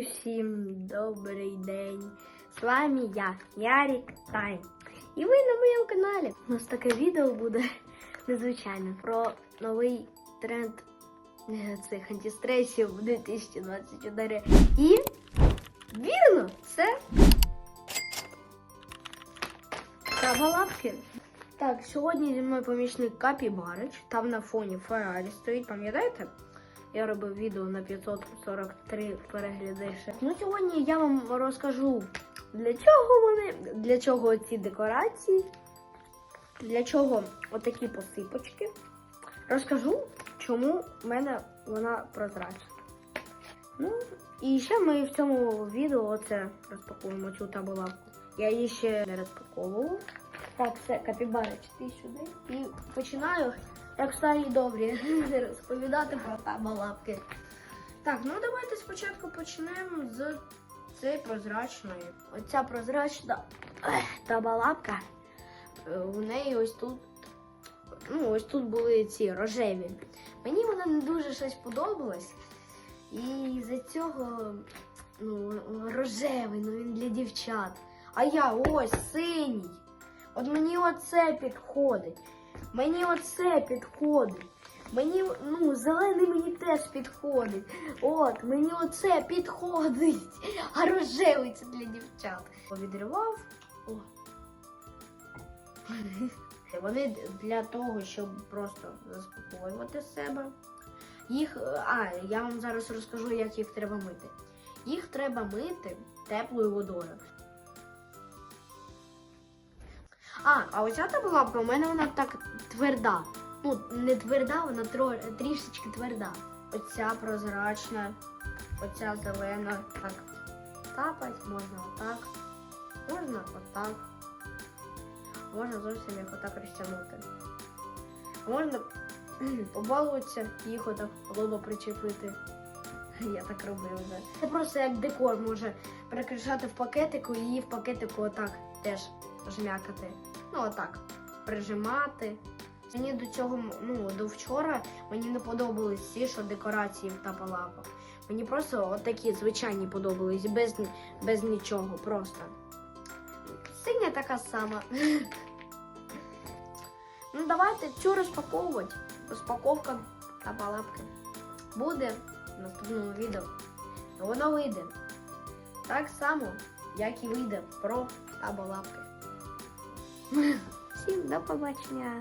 Всім добрий день. З вами я, Ярік Тайм. І ви на моєму каналі. У нас таке відео буде незвичайне про новий тренд е, цих антистресів 2024. І вірно, це Кабалапки. Так, сьогодні зі мною помічник Капі Барич. Там на фоні Феррарі стоїть, пам'ятаєте? Я робив відео на 543 перегляди. ще. Ну сьогодні я вам розкажу, для чого вони, для чого ці декорації, для чого отакі посипочки. Розкажу, чому в мене вона прозрачна. Ну, і ще ми в цьому відео оце розпакуємо цю табулавку. Я її ще не розпаковував. Так, все, капібарич, ти сюди. І починаю, як старі добрі, розповідати про табалапки. Так, ну давайте спочатку почнемо з цієї прозрачної. Оця прозрачна табалапка. е, У неї ось тут. Ну, ось тут були ці рожеві. Мені вона не дуже щось подобалась. І за цього ну, рожевий, ну він для дівчат. А я ось синій. От мені оце підходить. Мені оце підходить. Мені, ну, зелений мені теж підходить. От, мені оце підходить. А рожевий це для дівчат. Відривав. О. Вони для того, щоб просто заспокоювати себе. Їх, а, я вам зараз розкажу, як їх треба мити. Їх треба мити теплою водою. А, а оця табулапка у мене вона так тверда. Ну, не тверда, вона тро, трішечки тверда. Оця прозрачна, оця зелена. Так, капать, можна отак, можна отак. Можна зовсім їх отак розтягнути. Можна побалуватися, їх отак лоба причепити. Я так робив вже. Це просто як декор може прикрашати в пакетику і її в пакетику отак теж жмякати. Ну, отак. Прижимати. Мені до цього, ну, до вчора мені не подобались ці, що декорації в тапалапах. Мені просто отакі звичайні подобались, без, без нічого, просто. Синя така сама. Ну, давайте цю розпаковувати. Розпаковка тапалапки. Буде в наступному відео. Воно вийде. Так само, як і вийде про табалапки. Всім до побачення!